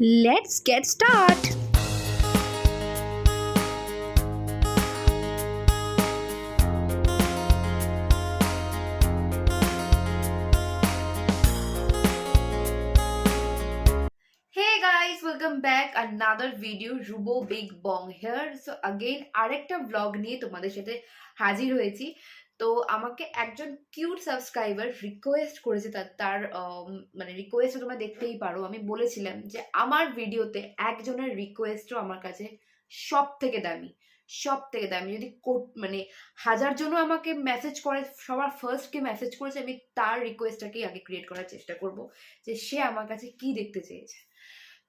Let's get start. Hey guys, welcome back another video Rubo Big Bong here. So again আরেকটা vlog নিয়ে তোমাদের সাথে হাজির হয়েছি তো আমাকে একজন কিউট সাবস্ক্রাইবার রিকোয়েস্ট করেছে তার তার মানে রিকোয়েস্ট তোমরা দেখতেই পারো। আমি বলেছিলাম যে আমার ভিডিওতে একজনের রিকোয়েস্টও আমার কাছে সব থেকে দামি সব থেকে দামি। যদি কোট- মানে হাজার জনও আমাকে মেসেজ করে, সবার ফার্স্টকে মেসেজ করেছে, আমি তার রিকোয়েস্টটাকেই আগে ক্রিয়েট করার চেষ্টা করব যে সে আমার কাছে কি দেখতে চেয়েছে।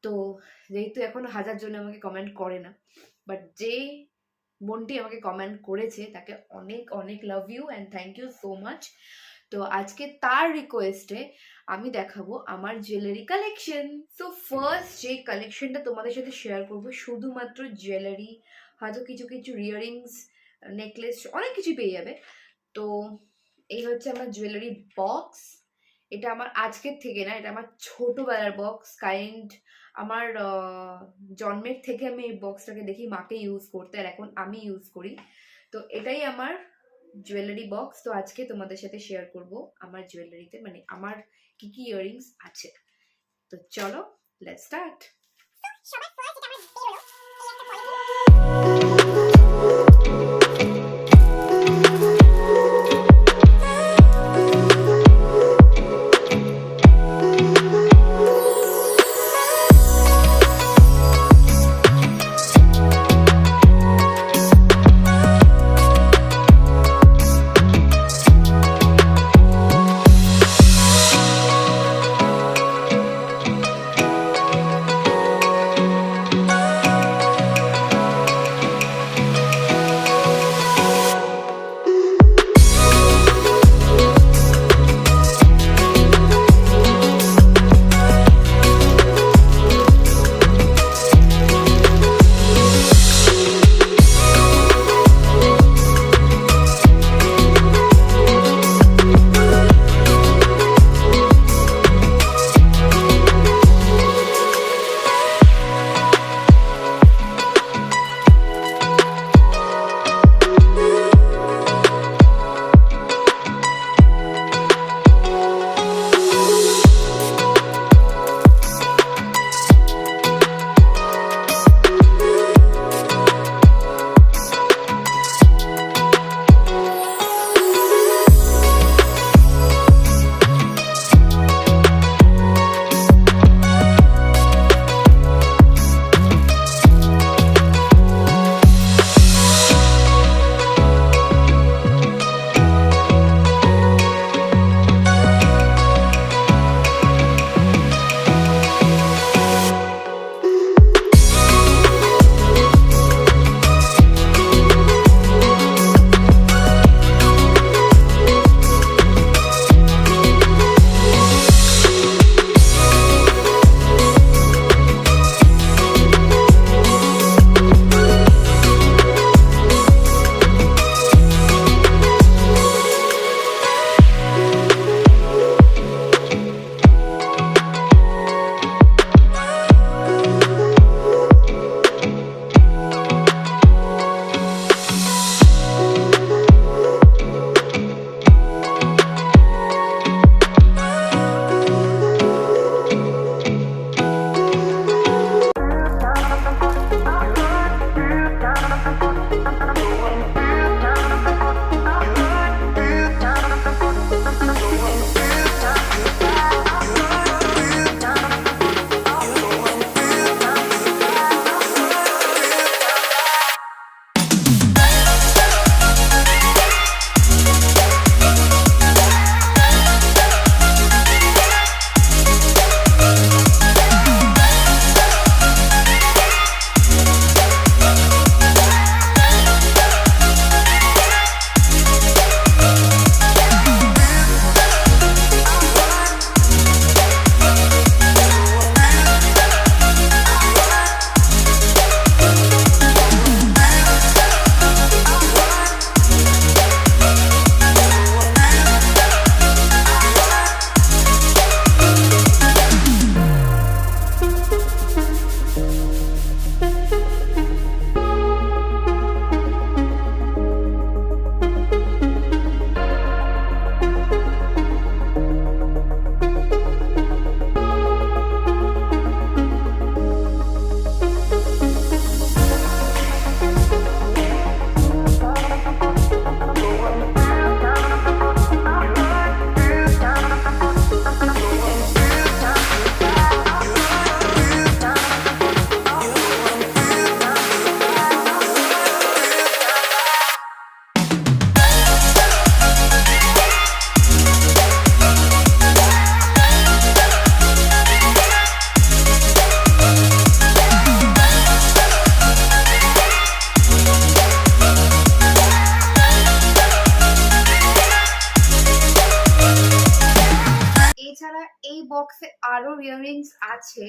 তো যেহেতু এখন হাজার জন আমাকে কমেন্ট করে না বাট যে বোনটি আমাকে কমেন্ট করেছে, তাকে অনেক অনেক love you and thank you so much তো আজকে তার রিকোয়েস্টে আমি দেখাবো আমার জুয়েলারি কালেকশন সো ফার্স্ট যে কালেকশনটা তোমাদের সাথে শেয়ার করব, শুধুমাত্র জুয়েলারি হয়তো কিছু কিছু রিয়ারিংস নেকলেস অনেক কিছু পেয়ে যাবে। তো এই হচ্ছে আমার জুয়েলারি বক্স এটা আমার আজকের থেকে না, এটা আমার ছোটবেলার বক্স কাইন্ড আমার জন্মের থেকে আমি এই বক্সটাকে দেখি মাকে ইউজ করতে আর এখন আমি ইউজ করি। তো এটাই আমার জুয়েলারি বক্স তো আজকে তোমাদের সাথে শেয়ার করব আমার জুয়েলারিতে মানে আমার কি কি ইয়াররিংস আছে। তো চলো লেটস স্টার্ট বক্সে আরও ইয়াররিংস আছে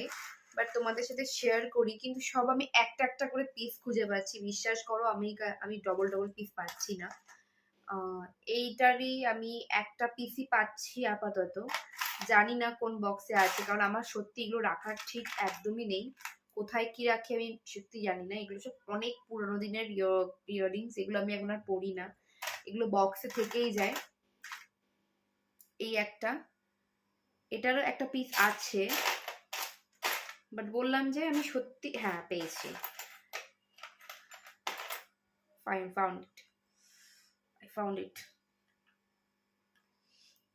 বাট তোমাদের সাথে শেয়ার করি, কিন্তু সব আমি একটা একটা করে পিস খুঁজে পাচ্ছি। বিশ্বাস করো, আমি আমি ডবল ডবল পিস পাচ্ছি না। এইটারই আমি একটা পিসই পাচ্ছি আপাতত। জানি না কোন বক্সে আছে, কারণ আমার সত্যি এগুলো রাখার ঠিক একদমই নেই। কোথায় কি রাখি আমি সত্যি জানি না। এগুলো সব অনেক পুরোনো দিনের ইয়াররিংস এগুলো আমি এখন আর পরি না। এগুলো বক্সে থেকেই যায়। এই একটা। এটারও একটা পিস আছে। বাট বললাম যে আমি সত্যি হ্যাঁ পেয়েছি।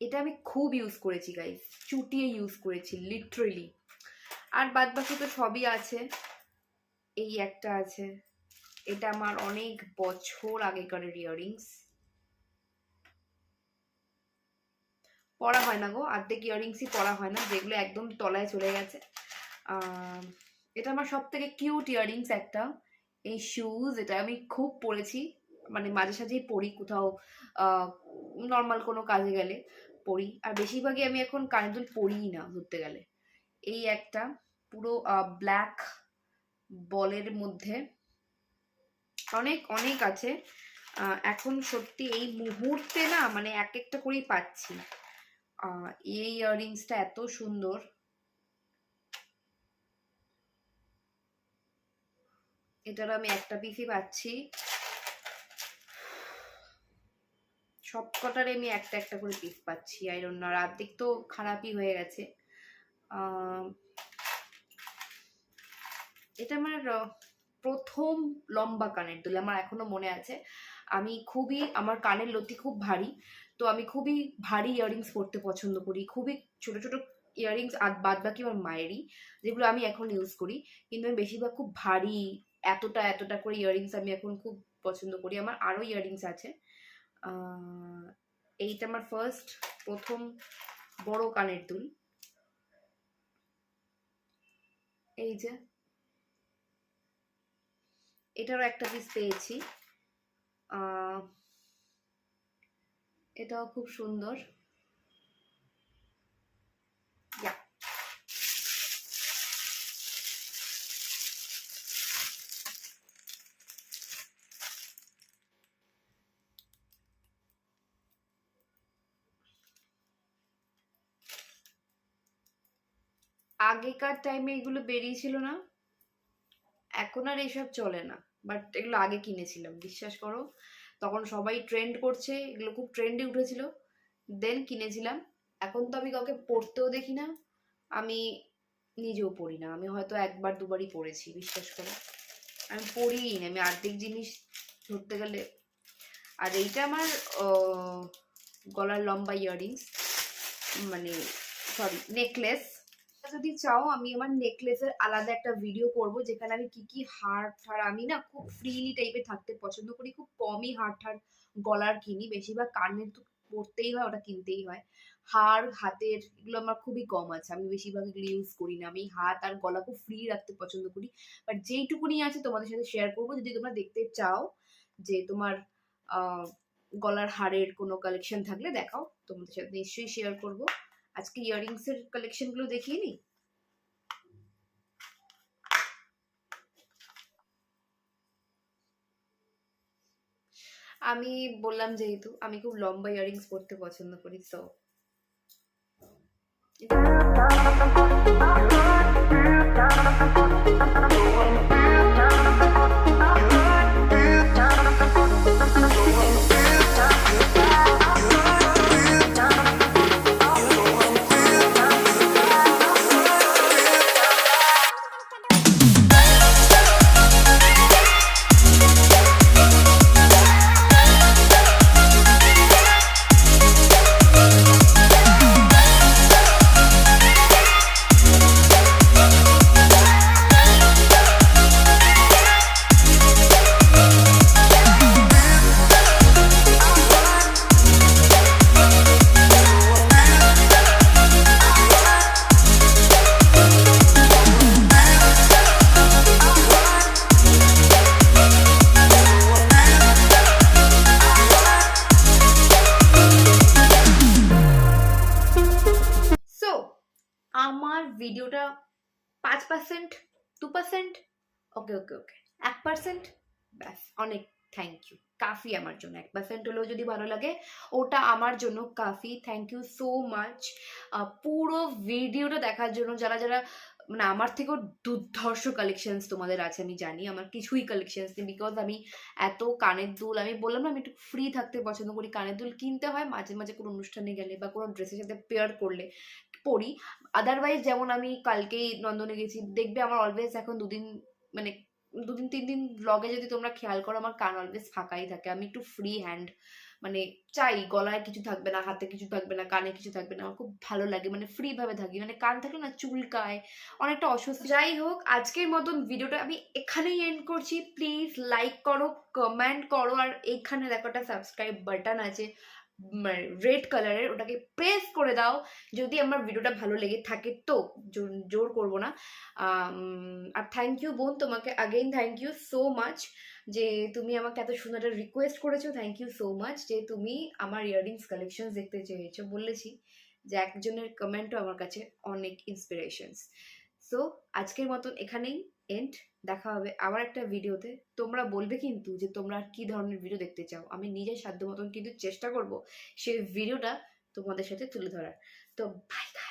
এটা আমি খুব ইউজ করেছি গাইস চুটিয়ে ইউজ করেছি লিটারেলি আর বাদ বাকি তো সবই আছে। এই একটা আছে। এটা আমার অনেক বছর আগেকার ইয়াররিংস পরা হয় না গো, অর্ধেক ইয়াররিংসই পরা হয় না, যেগুলো একদম তলায় চলে গেছে। এটা আমার সব থেকে কিউট ইয়াররিংস একটা। এই শুজ এটা আমি খুব পরেছি মানে মাঝে সাঝেই পরি কোথাও নর্মাল কোনো কাজে গেলে পরি। আর বেশিরভাগই আমি এখন কানের দুল পরিই না, ধরতে গেলে। এই একটা, পুরো ব্ল্যাক বলের মধ্যে অনেক অনেক আছে। এখন সত্যি এই মুহূর্তে না মানে এক একটা করেই পাচ্ছি। এই ইয়াররিংসটা এত সুন্দর। এটার আমি একটা পিসই পাচ্ছি। সব কটারে আমি একটা একটা করে পিস পাচ্ছি আইরন আর অর্ধেক তো খারাপই হয়ে গেছে। এটা আমার প্রথম লম্বা কানের দুল, আমার এখনও মনে আছে। আমি খুবই, আমার কানের লতি খুব ভারী, তো আমি খুবই ভারী ইয়াররিংস পরতে পছন্দ করি। খুবই ছোট ছোট ইয়াররিংস বাদ বাকি আমার মায়েরই, যেগুলো আমি এখন ইউজ করি। কিন্তু আমি বেশিরভাগ খুব ভারী, এতটা এতটা করে ইয়াররিংস আমি এখন খুব পছন্দ করি। আমার আরও ইয়াররিংস আছে। এইটা আমার ফার্স্ট প্রথম বড় কানের দুল। এই যে, এটারও একটা পিস পেয়েছি। এটাও খুব সুন্দর। আগেকার টাইমে এগুলো বেরিয়েছিল না? এখন আর এসব চলে না। বাট এগুলো আগে কিনেছিলাম, বিশ্বাস করো। তখন সবাই ট্রেন্ড করছে, এগুলো খুব ট্রেন্ডে উঠেছিল। দেন কিনেছিলাম। এখন তো আমি কাউকে পড়তেও দেখি না, আমি নিজেও পড়ি না। আমি হয়তো একবার দুবারই পড়েছি বিশ্বাস করো। আমি পড়িই না, আমি আর্ধেক জিনিস ধরতে গেলে। আর এইটা আমার গলার লম্বা ইয়াররিংস মানে সরি নেকলেস যদি চাও, আমি আমার নেকলেসের আলাদা একটা ভিডিও করব, যেখানে আমি কি কি হার ঠার আমি না খুব ফ্রিলি টাইপের থাকতে পছন্দ করি। খুব কমই হার ঠার গলার কিনি, বেশিরভাগ কানের তো পরতেই হয়, ওটা কিনতেই হয়। হার, হাতের এগুলো আমার খুবই কম আছে, আমি বেশিরভাগ এগুলো ইউজ করি না। আমি হাত আর গলা খুব ফ্রি রাখতে পছন্দ করি। বাট যেইটুকুনি আছে তোমাদের সাথে শেয়ার করব, যদি তোমরা দেখতে চাও যে তোমার গলার হারের কোনো কালেকশন থাকলে দেখাও, তোমাদের সাথে নিশ্চয়ই শেয়ার করব। আজকে ইয়ারিংস এর কালেকশনগুলো দেখিয়ে নিই আমি বললাম যেহেতু, আমি খুব লম্বা ইয়ারিংস পরতে পছন্দ করি, তো Thank you. তো two percent okay okay okay এক পার্সেন্ট ব্যাস, অনেক থ্যাংক ইউ কাফি আমার জন্য, এক পার্সেন্ট হলেও যদি ভালো লাগে, ওটা আমার জন্য কাফি থ্যাংক ইউ সো মাচ পুরো ভিডিওটা দেখার জন্য যারা যারা মানে আমার থেকেও দুর্ধর্ষ কালেকশনস তোমাদের আছে, আমি জানি, আমার কিছুই কালেকশনস নেই বিকজ আমি এত কানের দুল, আমি বললাম না আমি একটু ফ্রি থাকতে পছন্দ করি, কানের দুল কিনতে হয়, মাঝে মাঝে কোনো অনুষ্ঠানে গেলে বা কোনো ড্রেসের সাথে পেয়ার করলে পরি। আদারওয়াইজ যেমন আমি কালকেই নন্দনে গেছি, দেখবে আমার অলওয়েজ এখন দুদিন মানে দুদিন তিন দিন ব্লগে যদি তোমরা খেয়াল করো, আমার কান অলওয়েজ ফাঁকাই থাকে, আমি একটু ফ্রি হ্যান্ড মানে চাই, গলায় কিছু থাকবে না, হাতে কিছু থাকবে না, কানে কিছু থাকবে না, আমার খুব ভালো লাগে মানে ফ্রি ভাবে থাকি মানে কান থাকলে না চুলকায় অনেকটা অসুস্থ যাই হোক, আজকের মতন ভিডিওটা আমি এখানেই এন্ড করছি। প্লিজ লাইক করো কমেন্ট করো, আর এইখানে দেখো একটা সাবস্ক্রাইব বাটন আছে রেড কালারের ওটাকে প্রেস করে দাও। যদি আমার ভিডিওটা ভালো লেগে থাকে তো জোর করব না। আর থ্যাংক ইউ বোন তোমাকে again thank you so much যে তুমি আমাকে এত সুন্দর একটা রিকোয়েস্ট করেছ থ্যাংক ইউ সো মাচ যে তুমি আমার ইয়াররিংস কালেকশন দেখতে চেয়েছো। বলেছি যে একজনের কমেন্টও আমার কাছে অনেক ইন্সপিরেশনস সো আজকের মতন এখানেই এন্ড দেখা হবে আবার একটা ভিডিওতে তোমরা বলবে কিন্তু যে তোমরা কি ধরনের ভিডিও দেখতে চাও? আমি নিজের সাধ্য মতন কিন্তু চেষ্টা করব সেই ভিডিওটা তোমাদের সাথে তুলে ধরার। তো বাই বাই